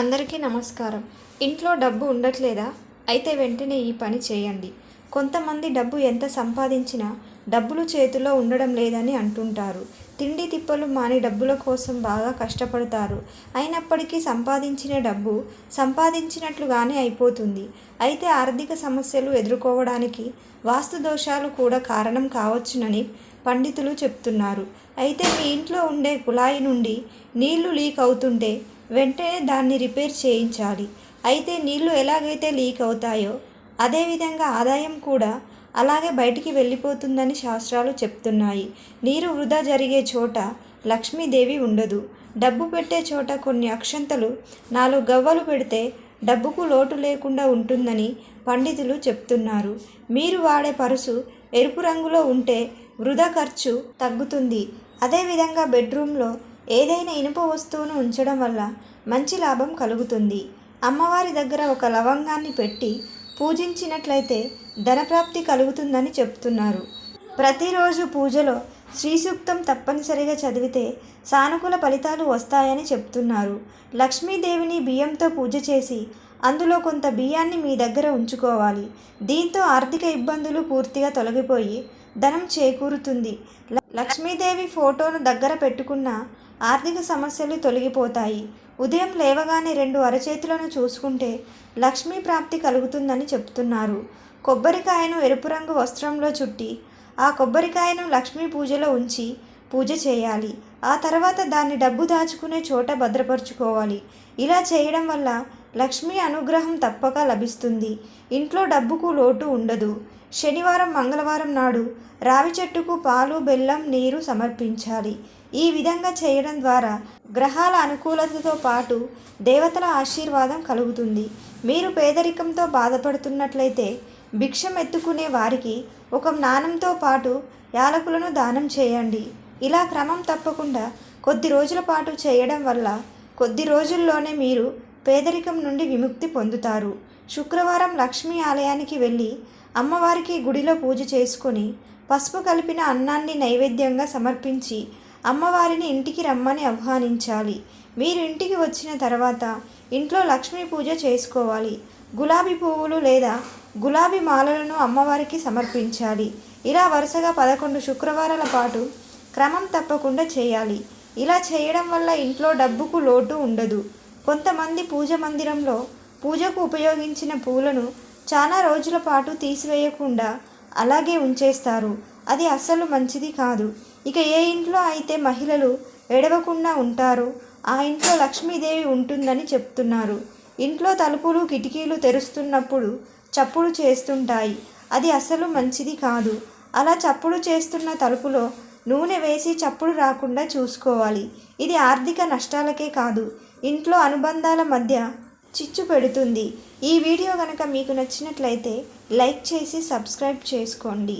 అందరికీ నమస్కారం. ఇంట్లో డబ్బు ఉండట్లేదా? అయితే వెంటనే ఈ పని చేయండి. కొంతమంది డబ్బు ఎంత సంపాదించినా డబ్బులు చేతిలో ఉండడం లేదని అంటుంటారు. తిండి తిప్పలు మాని డబ్బుల కోసం బాగా కష్టపడతారు. అయినప్పటికీ సంపాదించిన డబ్బు సంపాదించినట్లుగానే అయిపోతుంది. అయితే ఆర్థిక సమస్యలు ఎదుర్కోవడానికి వాస్తు దోషాలు కూడా కారణం కావచ్చునని పండితులు చెప్తున్నారు. అయితే మీ ఇంట్లో ఉండే కుళాయి నుండి నీళ్ళు లీక్ అవుతుంటే వెంటనే దాన్ని రిపేర్ చేయించాలి. అయితే నీళ్ళు ఎలాగైతే లీక్ అవుతాయో అదేవిధంగా ఆదాయం కూడా అలాగే బయటికి వెళ్ళిపోతుందని శాస్త్రాలు చెప్తున్నాయి. నీరు వృధా జరిగే చోట లక్ష్మీదేవి ఉండదు. డబ్బు పెట్టే చోట కొన్ని అక్షంతలు నాలుగు గవ్వలు పెడితే డబ్బుకు లోటు లేకుండా ఉంటుందని పండితులు చెప్తున్నారు. మీరు వాడే పరుసు ఎరుపు రంగులో ఉంటే వృధా ఖర్చు తగ్గుతుంది. అదేవిధంగా బెడ్రూమ్లో ఏదైనా ఇనుప వస్తువును ఉంచడం వల్ల మంచి లాభం కలుగుతుంది. అమ్మవారి దగ్గర ఒక లవంగాన్ని పెట్టి పూజించినట్లయితే ధనప్రాప్తి కలుగుతుందని చెప్తున్నారు. ప్రతిరోజు పూజలో శ్రీ సూక్తం తప్పనిసరిగా చదివితే సానుకూల ఫలితాలు వస్తాయని చెప్తున్నారు. లక్ష్మీదేవిని బియ్యంతో పూజ చేసి అందులో కొంత బియ్యాన్ని మీ దగ్గర ఉంచుకోవాలి. దీంతో ఆర్థిక ఇబ్బందులు పూర్తిగా తొలగిపోయి ధనం చేకూరుతుంది. లక్ష్మీదేవి ఫోటోను దగ్గర పెట్టుకున్న ఆర్థిక సమస్యలు తొలగిపోతాయి. ఉదయం లేవగానే రెండు అరచేతులను చూసుకుంటే లక్ష్మీ ప్రాప్తి కలుగుతుందని చెప్తున్నారు. కొబ్బరికాయను ఎరుపు రంగు వస్త్రంలో చుట్టి ఆ కొబ్బరికాయను లక్ష్మీ పూజలో ఉంచి పూజ చేయాలి. ఆ తర్వాత దాన్ని డబ్బు దాచుకునే చోట భద్రపరుచుకోవాలి. ఇలా చేయడం వల్ల లక్ష్మీ అనుగ్రహం తప్పక లభిస్తుంది. ఇంట్లో డబ్బుకు లోటు ఉండదు. శనివారం మంగళవారం నాడు రావి చెట్టుకు పాలు బెల్లం నీరు సమర్పించాలి. ఈ విధంగా చేయడం ద్వారా గ్రహాల అనుకూలతతో పాటు దేవతల ఆశీర్వాదం కలుగుతుంది. మీరు పేదరికంతో బాధపడుతున్నట్లయితే భిక్షం ఎత్తుకునే వారికి ఒక నాణంతో పాటు యాలకులను దానం చేయండి. ఇలా క్రమం తప్పకుండా కొద్ది రోజుల పాటు చేయడం వల్ల కొద్ది రోజుల్లోనే మీరు పేదరికం నుండి విముక్తి పొందుతారు. శుక్రవారం లక్ష్మీ ఆలయానికి వెళ్ళి అమ్మవారికి గుడిలో పూజ చేసుకొని పసుపు కలిపిన అన్నాన్ని నైవేద్యంగా సమర్పించి అమ్మవారిని ఇంటికి రమ్మని ఆహ్వానించాలి. మీరు ఇంటికి వచ్చిన తర్వాత ఇంట్లో లక్ష్మీ పూజ చేసుకోవాలి. గులాబీ పువ్వులు లేదా గులాబీ మాలలను అమ్మవారికి సమర్పించాలి. ఇలా వరుసగా పదకొండు శుక్రవారాల పాటు క్రమం తప్పకుండా చేయాలి. ఇలా చేయడం వల్ల ఇంట్లో డబ్బుకు లోటు ఉండదు. కొంతమంది పూజ మందిరంలో పూజకు ఉపయోగించిన పూలను చాలా రోజుల పాటు తీసివేయకుండా అలాగే ఉంచేస్తారు. అది అస్సలు మంచిది కాదు. ఇక ఏ ఇంట్లో అయితే మహిళలు ఎడవకుండా ఉంటారో ఆ ఇంట్లో లక్ష్మీదేవి ఉంటుందని చెప్తున్నారు. ఇంట్లో తలుపులు కిటికీలు తెరుస్తున్నప్పుడు చప్పుడు చేస్తుంటాయి. అది అసలు మంచిది కాదు. అలా చప్పుడు చేస్తున్న తలుపులో నూనె వేసి చప్పుడు రాకుండా చూసుకోవాలి. ఇది ఆర్థిక నష్టాలకే కాదు ఇంట్లో అనుబంధాల మధ్య చిచ్చు పెడుతుంది. ఈ వీడియో కనుక మీకు నచ్చినట్లయితే లైక్ చేసి సబ్స్క్రైబ్ చేసుకోండి.